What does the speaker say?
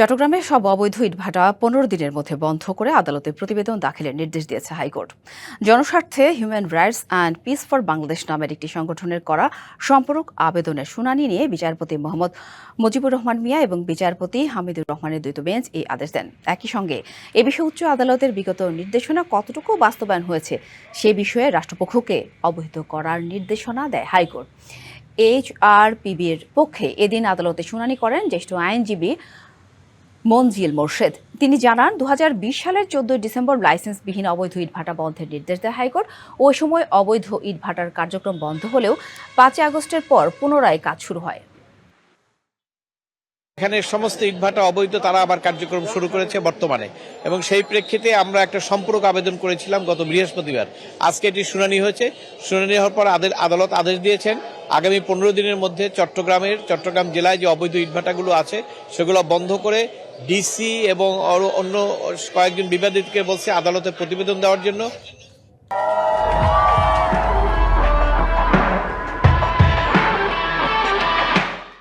চট্টগ্রামে সব অবৈধ ইটভাটা পনেরো দিনের মধ্যে বন্ধ করে আদালতে প্রতিবেদন দাখিলের নির্দেশ দিয়েছে হাইকোর্ট। জনস্বার্থে human rights and peace for Bangladesh নামের একটি সংগঠনের করা সম্পূরক আবেদনের শুনানি নিয়ে বিচারপতি মোহাম্মদ মুজিবুর রহমান মিয়া এবং বিচারপতি হামিদুর রহমানের দ্বৈত বেঞ্চ এই আদেশ দেন। একই সঙ্গে এ বিষয়ে উচ্চ আদালতের বিগত নির্দেশনা কতটুকু বাস্তবায়ন হয়েছে সে বিষয়ে রাষ্ট্রপক্ষকে অবহিত করার নির্দেশনা দেয় হাইকোর্ট। এইচ আর পিবির পক্ষে এদিন আদালতে শুনানি করেন জ্যেষ্ঠ আইনজীবী মনজিল মোর্শেদ। তিনি জানান দু হাজার বিশ সালের চোদ্দই ডিসেম্বর লাইসেন্সবিহীন অবৈধ ইটভাটা বন্ধের নির্দেশ দেয় হাইকোর্ট। ওই সময় অবৈধ ইটভাটার কার্যক্রম বন্ধ হলেও পাঁচই আগস্টের পর পুনরায় কাজ শুরু হয়। এখানে সমস্ত ইটভাটা অবৈধ, তারা আবার কার্যক্রম শুরু করেছে বর্তমানে। এবং সেই প্রেক্ষিতে আমরা একটা সম্পূরক আবেদন করেছিলাম গত বৃহস্পতিবার। আজকে এটি শুনানি হয়েছে। শুনানি হওয়ার পর আদালত আদেশ দিয়েছেন, আগামী পনেরো দিনের মধ্যে চট্টগ্রামের চট্টগ্রাম জেলায় যে অবৈধ ইটভাটাগুলো আছে, সেগুলো বন্ধ করে ডিসি এবং অন্য কয়েকজন বিবাদীকে বলছে আদালতে প্রতিবেদন দেওয়ার জন্য।